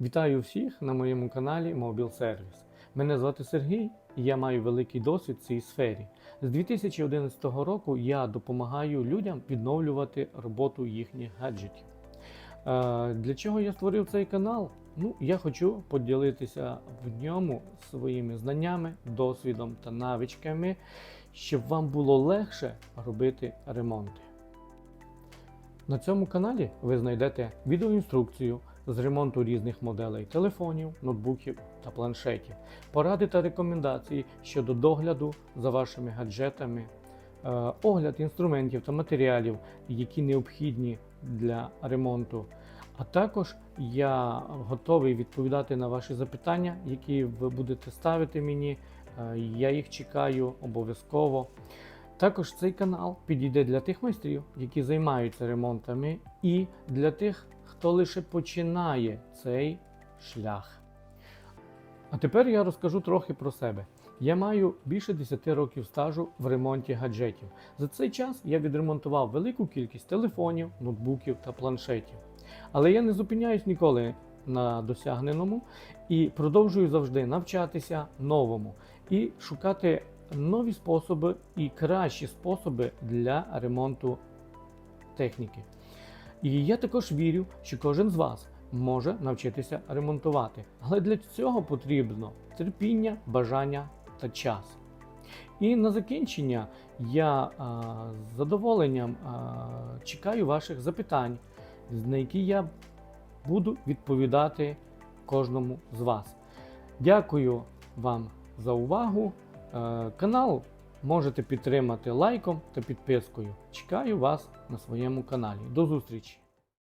Вітаю всіх на моєму каналі Mobile Service. Мене звати Сергій і я маю великий досвід в цій сфері. З 2011 року я допомагаю людям відновлювати роботу їхніх гаджетів. Е, Для чого я створив цей канал? Ну, я хочу поділитися в ньому своїми знаннями, досвідом та навичками, щоб вам було легше робити ремонти. На цьому каналі ви знайдете відеоінструкцію з ремонту різних моделей телефонів, ноутбуків та планшетів, поради та рекомендації щодо догляду за вашими гаджетами, е, огляд інструментів та матеріалів, які необхідні для ремонту. А також я готовий відповідати на ваші запитання, які ви будете ставити мені. Е, Я їх чекаю обов'язково. Також цей канал підійде для тих майстрів, які займаються ремонтами, і для тих, хто лише починає цей шлях. А тепер я розкажу трохи про себе. Я маю більше 10 років стажу в ремонті гаджетів. За цей час я відремонтував велику кількість телефонів, ноутбуків та планшетів. Але я не зупиняюсь ніколи на досягненому і продовжую завжди навчатися новому і шукати нові способи і кращі способи для ремонту техніки. І я також вірю, що кожен з вас може навчитися ремонтувати. Але для цього потрібно терпіння, бажання та час. І на закінчення я а, з задоволенням а, чекаю ваших запитань, на які я буду відповідати кожному з вас. Дякую вам за увагу. Е, Канал можете підтримати лайком та підпискою. Чекаю вас на своєму каналі. До зустрічі!